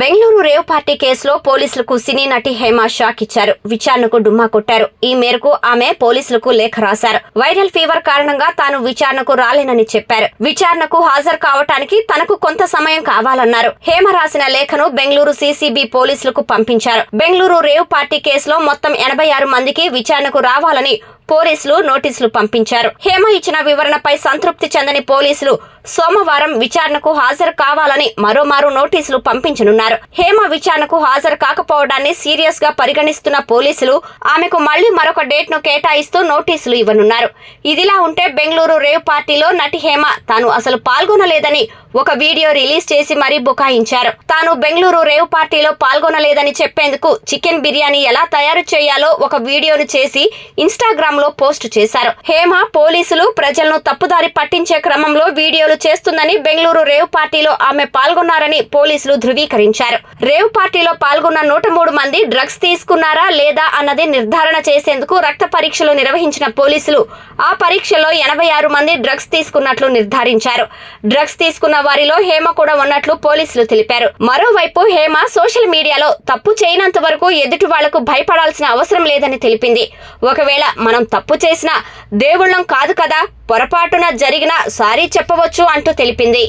Bengaluru rave party కేసులో పోలీసులకు సినీ నటి హేమ షాక్ ఇచ్చారు. విచారణకు డుమ్మా కొట్టారు. ఈ మేరకు ఆమె పోలీసులకు లేఖ రాశారు. వైరల్ ఫీవర్ కారణంగా తాను విచారణకు రాలేనని చెప్పారు. విచారణకు హాజరు కావటానికి తనకు కొంత సమయం కావాలన్నారు. హేమ రాసిన లేఖను బెంగళూరు సీసీబీ పోలీసులకు పంపించారు. బెంగళూరు రేవ్ పార్టీ కేసులో మొత్తం ఎనభై ఆరు మందికి విచారణకు రావాలని పోలీసులు నోటీసులు పంపించారు. హేమ ఇచ్చిన వివరణపై సంతృప్తి చెందని పోలీసులు సోమవారం విచారణకు హాజరు కావాలని మరోమారు నోటీసులు పంపించనున్నారు. హేమ విచారణకు హాజరు కాకపోవడాన్ని సీరియస్గా పరిగణిస్తున్న పోలీసులు ఆమెకు మళ్ళీ మరొక డేట్ను కేటాయిస్తూ నోటీసులు ఇవ్వనున్నారు. ఇదిలా ఉంటే బెంగళూరు రేవ్ పార్టీలో నటి హేమ తాను అసలు పాల్గొనలేదని ఒక వీడియో రిలీజ్ చేసి మరీ బుకాయించారు. తాను బెంగళూరు రేవ్ పార్టీలో పాల్గొనలేదని చెప్పేందుకు చికెన్ బిర్యానీ ఎలా తయారు చేయాలో ఒక వీడియోను చేసి ఇన్స్టాగ్రామ్ లో పోస్ట్ చేశారు. హేమ పోలీసులు ప్రజలను తప్పుదారి పట్టించే క్రమంలో వీడియోలు చేస్తుందని బెంగళూరు రేవ్ పార్టీలో ఆమె పాల్గొన్నారని పోలీసులు ధృవీకరించారు. రేవ్ పార్టీలో పాల్గొన్న నూట మూడు మంది డ్రగ్స్ తీసుకున్నారా లేదా అన్నది నిర్ధారణ చేసేందుకు రక్త పరీక్షలు నిర్వహించిన పోలీసులు ఆ పరీక్షలో ఎనభై ఆరు మంది డ్రగ్స్ తీసుకున్నట్లు నిర్ధారించారు. డ్రగ్స్ తీసుకున్న వారిలో హేమ కూడా ఉన్నట్లు పోలీసులు తెలిపారు. మరోవైపు హేమ సోషల్ మీడియాలో తప్పు చేయనంత వరకు ఎదుటి వాళ్ళకు భయపడాల్సిన అవసరం లేదని తెలిపింది. ఒకవేళ మనం మనం తప్పు చేసినా దేవుళ్ళం కాదు కదా పొరపాటున జరిగిన సారీ చెప్పవచ్చు అంటూ తెలిపింది.